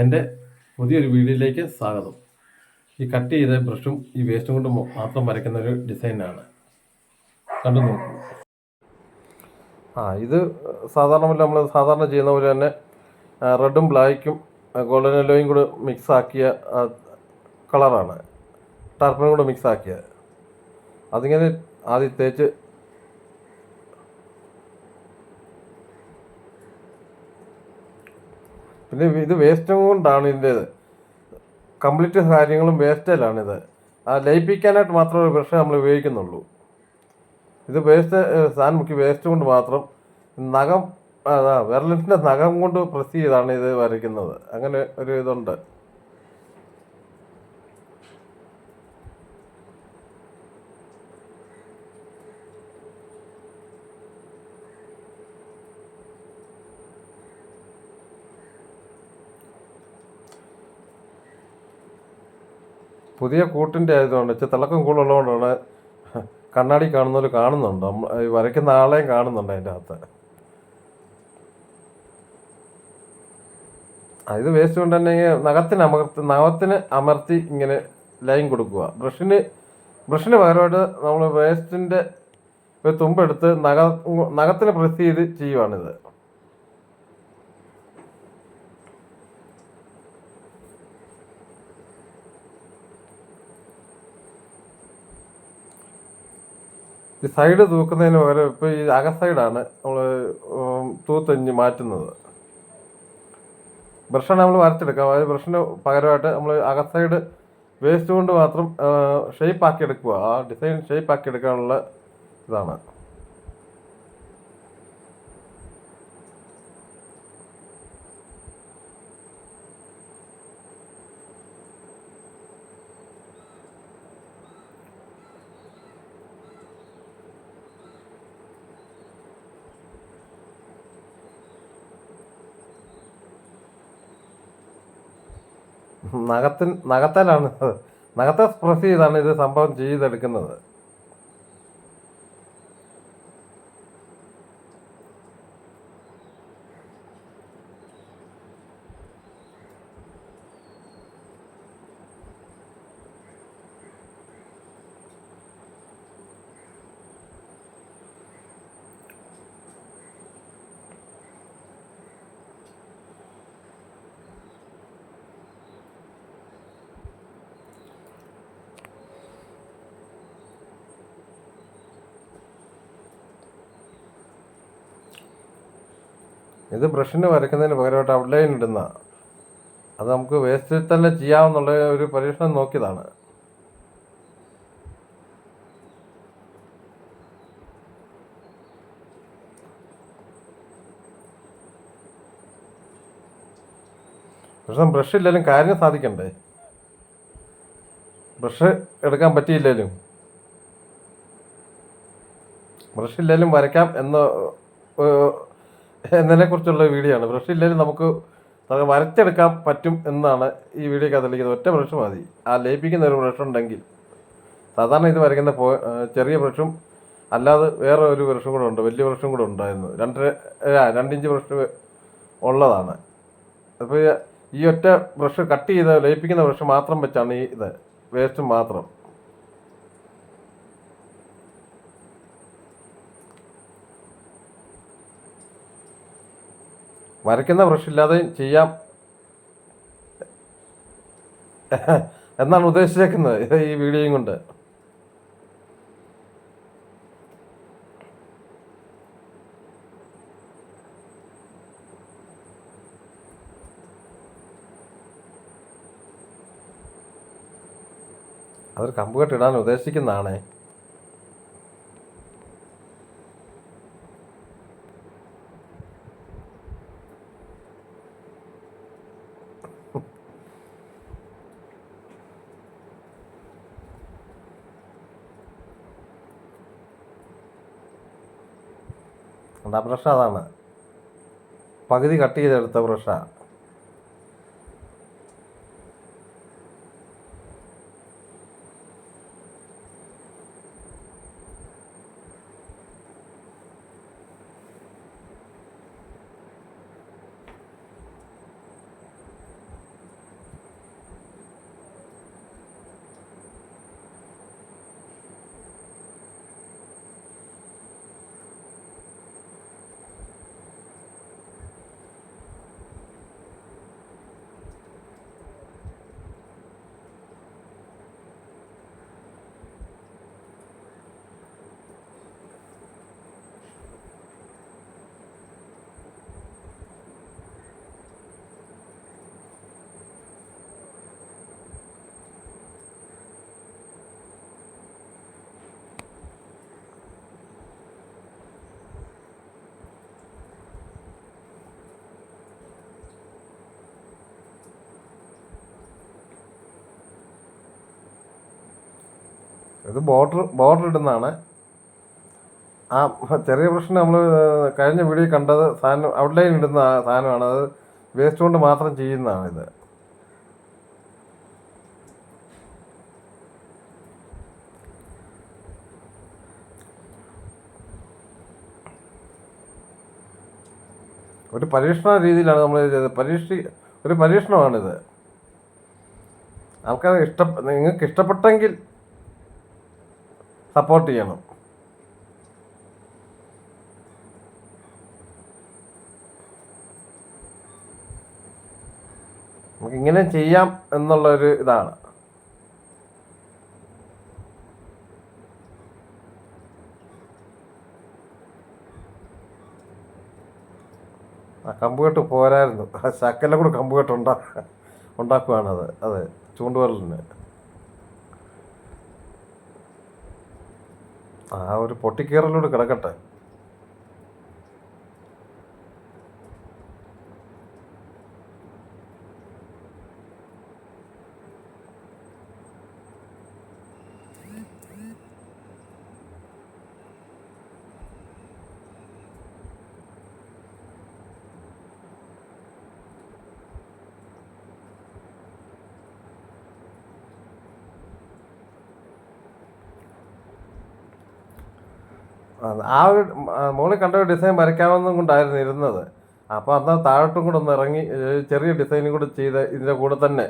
എന്റെ പുതിയൊരു വീഡിയോയിലേക്ക് സ്വാഗതം. ഈ കട്ട് ചെയ്ത ബ്രഷും ഈ വേസ്റ്റും കൊണ്ട് മാത്രം വരയ്ക്കുന്ന ഒരു ഡിസൈനാണ്. കണ്ടു നോക്കൂ. ആ ഇത് സാധാരണ നമ്മൾ സാധാരണ ചെയ്യുന്ന പോലെ തന്നെ റെഡും ബ്ലാക്കും ഗോൾഡൻ എല്ലോയും കൂടെ മിക്സ് ആക്കിയ കളറാണ്. ടർപ്പനും കൂടെ മിക്സ് ആക്കിയത് അതിങ്ങനെ ആദ്യം തേച്ച് പിന്നെ ഇത് വേസ്റ്റും കൊണ്ടാണ് ഇതിന്റേത്. കംപ്ലീറ്റ് കാര്യങ്ങളും വേസ്റ്റേലാണിത് ആ ലയിപ്പിക്കാനായിട്ട് മാത്രമേ ബ്രഷ് നമ്മൾ ഉപയോഗിക്കുന്നുള്ളൂ. ഇത് വേസ്റ്റ് സാധനം മുക്കി വേസ്റ്റ് കൊണ്ട് മാത്രം നഖം വിരലിന്റെ നഖം കൊണ്ട് പ്രസ് ചെയ്താണ് ഇത് വരയ്ക്കുന്നത്. അങ്ങനെ ഒരു ഇതുണ്ട്. പുതിയ കൂട്ടിന്റെ ആയതുകൊണ്ട് ഇച്ചിരി തിളക്കം കൂടുതലുള്ളതുകൊണ്ടാണ് കണ്ണാടി കാണുന്നവർ കാണുന്നുണ്ട്. ഈ വരയ്ക്കുന്ന ആളെയും കാണുന്നുണ്ട് അതിന്റെ അകത്ത്. ഇത് വേസ്റ്റ് കൊണ്ട് തന്നെ നഖത്തിന് അമർത്തി നഖത്തിന് അമർത്തി ഇങ്ങനെ ലൈൻ കൊടുക്കുക. ബ്രഷിന് ബ്രഷിന് പകരമായിട്ട് നമ്മൾ വേസ്റ്റിന്റെ ഒരു തുമ്പെടുത്ത് നഖ നഖത്തിന് പ്രസ് ചെയ്ത് ചെയ്യുവാണിത്. ഈ സൈഡ് തൂക്കുന്നതിന് പകരം ഇപ്പോൾ ഈ അക സൈഡാണ് നമ്മൾ തൂത്തഞ്ഞ് മാറ്റുന്നത്. ബ്രഷാണ് നമ്മൾ വരച്ചെടുക്കാം അതായത് ബ്രഷിന് പകരമായിട്ട് നമ്മൾ അക സൈഡ് വേസ്റ്റ് കൊണ്ട് മാത്രം ഷേപ്പ് ആക്കി എടുക്കുക. ആ ഡിസൈൻ ഷേപ്പ് ആക്കി എടുക്കാനുള്ള ഇതാണ്. നഖത്തിൻ നഖത്താലാണ് നഖത്തെ സ്പ്രസ് ചെയ്താണ് ഇത് സംഭവം ചെയ്തെടുക്കുന്നത്. ഇത് ബ്രഷിന് വരയ്ക്കുന്നതിന് പകരമായിട്ട് ഔട്ട്ലൈൻ ഇടുന്ന. അത് നമുക്ക് വേസ്റ്റിൽ തന്നെ ചെയ്യാമെന്നുള്ള ഒരു പരീക്ഷണം നോക്കിയതാണ്. പ്രശ്നം ബ്രഷ് ഇല്ലെങ്കിലും കാര്യം സാധിക്കണ്ടേ? ബ്രഷ് എടുക്കാൻ പറ്റിയില്ലാലും ബ്രഷ് ഇല്ലെങ്കിലും വരയ്ക്കാം എന്ന എന്നതിനെ കുറിച്ചുള്ള വീഡിയോ ആണ്. ബ്രഷ് ഇല്ലെങ്കിൽ നമുക്ക് വരച്ചെടുക്കാൻ പറ്റും എന്നാണ് ഈ വീഡിയോ കഥലിക്കുന്നത് ഒറ്റ ബ്രഷ് മതി. ആ ലയിപ്പിക്കുന്ന ഒരു ബ്രഷ് ഉണ്ടെങ്കിൽ സാധാരണ ഇത് വരയ്ക്കുന്ന പോ ചെറിയ ബ്രഷും അല്ലാതെ വേറെ ഒരു ബ്രഷും കൂടെ ഉണ്ട്. വലിയ ബ്രഷും കൂടെ ഉണ്ടായിരുന്നു. രണ്ടര രണ്ടിഞ്ച് ബ്രഷ് ഉള്ളതാണ്. അപ്പോൾ ഈ ഒറ്റ ബ്രഷ് കട്ട് ചെയ്ത് ലയിപ്പിക്കുന്ന ബ്രഷ് മാത്രം വെച്ചാണ് ഈ ഇത്. വേസ്റ്റ് മാത്രം. വരയ്ക്കുന്ന ഇല്ലാതെ ചെയ്യാം. എന്നാണ് ഉദ്ദേശിച്ചേക്കുന്നത് ഈ വീഡിയോയും കൊണ്ട്. അതൊരു കമ്പ് കെട്ടിടാൻ ഉദ്ദേശിക്കുന്നതാണേ. ആ ബ്രഷ് അതാണ്? പകുതി കട്ട് ചെയ്തെടുത്ത ബ്രഷാണ് ഇത് ബോർഡർ ബോർഡർ ഇടുന്നതാണ്. ആ ചെറിയ പ്രശ്നം നമ്മൾ കഴിഞ്ഞ വീഡിയോ കണ്ടത് സാധനം ഔട്ട്ലൈൻ ഇടുന്ന സാധനമാണ്. അത് വേസ്റ്റ് കൊണ്ട് മാത്രം ചെയ്യുന്നതാണ് ഇത്. ഒരു പരീക്ഷണ രീതിയിലാണ് നമ്മൾ ചെയ്തത്. പരീക്ഷി ഒരു പരീക്ഷണമാണിത്. ആൾക്കാർ ഇഷ്ട നിങ്ങൾക്ക് ഇഷ്ടപ്പെട്ടെങ്കിൽ സപ്പോർട്ട് ചെയ്യണം. നമുക്ക് ഇങ്ങനെ ചെയ്യാം എന്നുള്ള ഒരു ഇതാണ്. ആ കമ്പുകെട്ട് പോരായിരുന്നു. ആ ശക്കല കൂടെ കമ്പുകെട്ട് ഉണ്ടാ ഉണ്ടാക്കുകയാണത് അതെ ചൂണ്ടുവരലിന്. ആ ഒരു പൊട്ടിക്കേറലോട് കിടക്കട്ടെ. ആ, ഒരു മുകളിൽ കണ്ട ഒരു ഡിസൈൻ വരയ്ക്കാമെന്നും കൊണ്ടായിരുന്നു ഇരുന്നത്. അപ്പോൾ അന്ന് താഴോട്ടും കൂടെ ഒന്ന് ഇറങ്ങി ചെറിയ ഡിസൈനും കൂടെ ചെയ്ത് ഇതിന്റെ കൂടെ തന്നെ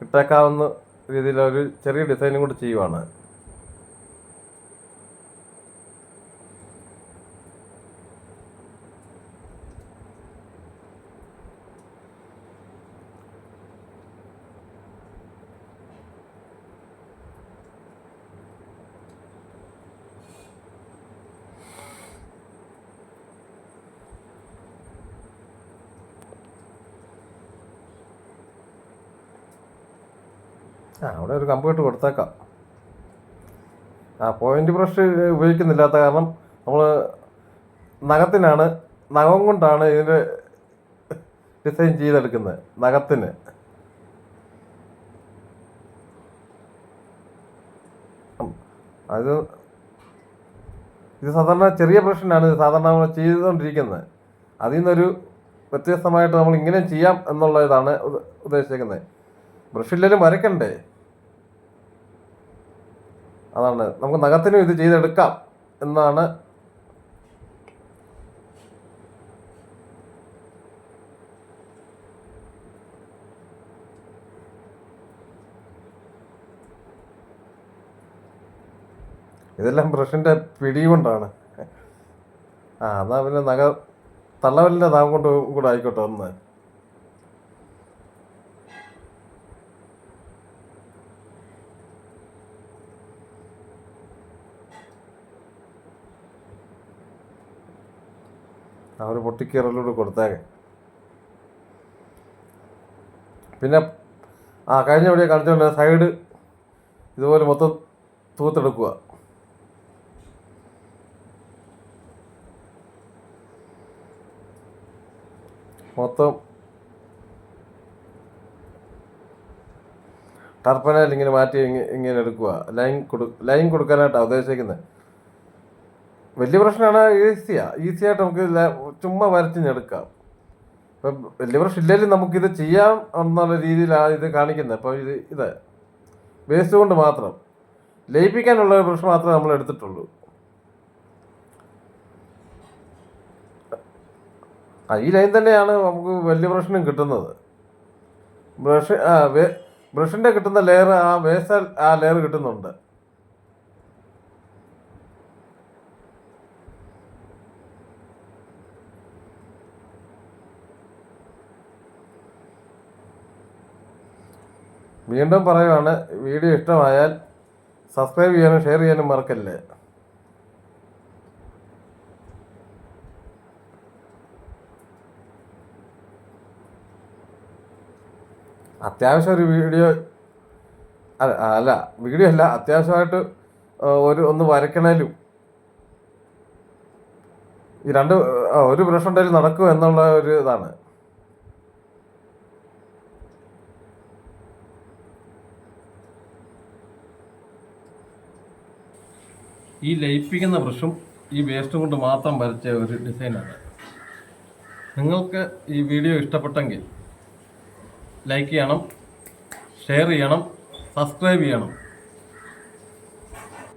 ഇട്ടേക്കാവുന്ന രീതിയിലൊരു ചെറിയ ഡിസൈനും കൂടെ ചെയ്യുവാണ്. ആ അവിടെ ഒരു കമ്പ്യൂട്ടർ കൊടുത്തേക്കാം. ആ പോയിന്റ് ബ്രഷ് ഉപയോഗിക്കുന്നില്ലാത്ത കാരണം നമ്മൾ നഖത്തിനാണ് നഖം കൊണ്ടാണ് ഇതിന്റെ ഡിസൈൻ ചെയ്തെടുക്കുന്നത് നഖത്തിന്. അത് ഇത് സാധാരണ ചെറിയ പ്രശ്നമാണ് ഇത് സാധാരണ നമ്മൾ ചെയ്തുകൊണ്ടിരിക്കുന്നത്. അതിൽ നിന്നൊരു വ്യത്യസ്തമായിട്ട് നമ്മൾ ഇങ്ങനെ ചെയ്യാം എന്നുള്ള ഇതാണ് ഉദ്ദേശിക്കുന്നത് ബ്രഷില്ലെങ്കിലും വരയ്ക്കണ്ടേ? അതാണ്. നമുക്ക് നഖത്തിനും ഇത് ചെയ്തെടുക്കാം എന്നാണ് ഇതെല്ലാം ബ്രഷിന്റെ പിടി കൊണ്ടാണ്. ആ എന്നാൽ പിന്നെ നഖ തള്ളവലിന്റെ നാം കൊണ്ട് കൂടെ ആയിക്കോട്ടെ ഒന്ന്. ഒരു പൊട്ടിക്കീറലൂടെ കൊടുത്തേക്കെ. പിന്നെ ആ കഴിഞ്ഞ വീഡിയോ കാണിച്ചുകൊണ്ട് സൈഡ് ഇതുപോലെ മൊത്തം തൂത്തെടുക്കുക. മൊത്തം ടർപ്പനയിൽ ഇങ്ങനെ മാറ്റി ഇങ്ങനെ എടുക്കുക. ലൈൻ കൊടു ലൈൻ കൊടുക്കാനായിട്ടാണ് ഉദ്ദേശിക്കുന്നത്. വലിയ പ്രശ്നമാണ് ഈസിയാ ഈസി ആയിട്ട് നമുക്ക് ചുമ്മാ വരച്ചിഞ്ഞെടുക്കാം. ഇപ്പം വലിയ പ്രശ്നം ഇല്ലെങ്കിലും നമുക്കിത് ചെയ്യാം എന്നുള്ള രീതിയിലാണ് ഇത് കാണിക്കുന്നത്. അപ്പോൾ ഇത് ഇത് വേസ്റ്റ് കൊണ്ട് മാത്രം. ലയിപ്പിക്കാനുള്ള ഒരു പ്രശ്നം മാത്രമേ നമ്മൾ എടുത്തിട്ടുള്ളൂ. ഈ ലൈൻ തന്നെയാണ് നമുക്ക് വലിയ പ്രശ്നം കിട്ടുന്നത്. ബ്രഷ് ആ ബ്രഷിന്റെ കിട്ടുന്ന ലെയർ ആ വേസ്റ്റ് ആ ലെയർ കിട്ടുന്നുണ്ട്. വീണ്ടും പറയുവാണ് വീഡിയോ ഇഷ്ടമായാൽ സബ്സ്ക്രൈബ് ചെയ്യാനും ഷെയർ ചെയ്യാനും മറക്കല്ലേ? അത്യാവശ്യം ഒരു വീഡിയോ അല്ല അല്ല വീഡിയോ അല്ല അത്യാവശ്യമായിട്ട് ഒരു ഒന്ന് വരയ്ക്കണേലും. ഈ രണ്ട് ഒരു ബ്രഷ് ഉണ്ടെങ്കിലും നടക്കും എന്നുള്ള ഒരു ഇതാണ്. ഈ ലയിപ്പിക്കുന്ന ബ്രഷും ഈ വേസ്റ്റും കൊണ്ട് മാത്രം വരച്ച ഒരു ഡിസൈനാണ്. നിങ്ങൾക്ക് ഈ വീഡിയോ ഇഷ്ടപ്പെട്ടെങ്കിൽ ലൈക്ക് ചെയ്യണം ഷെയർ ചെയ്യണം സബ്സ്ക്രൈബ് ചെയ്യണം.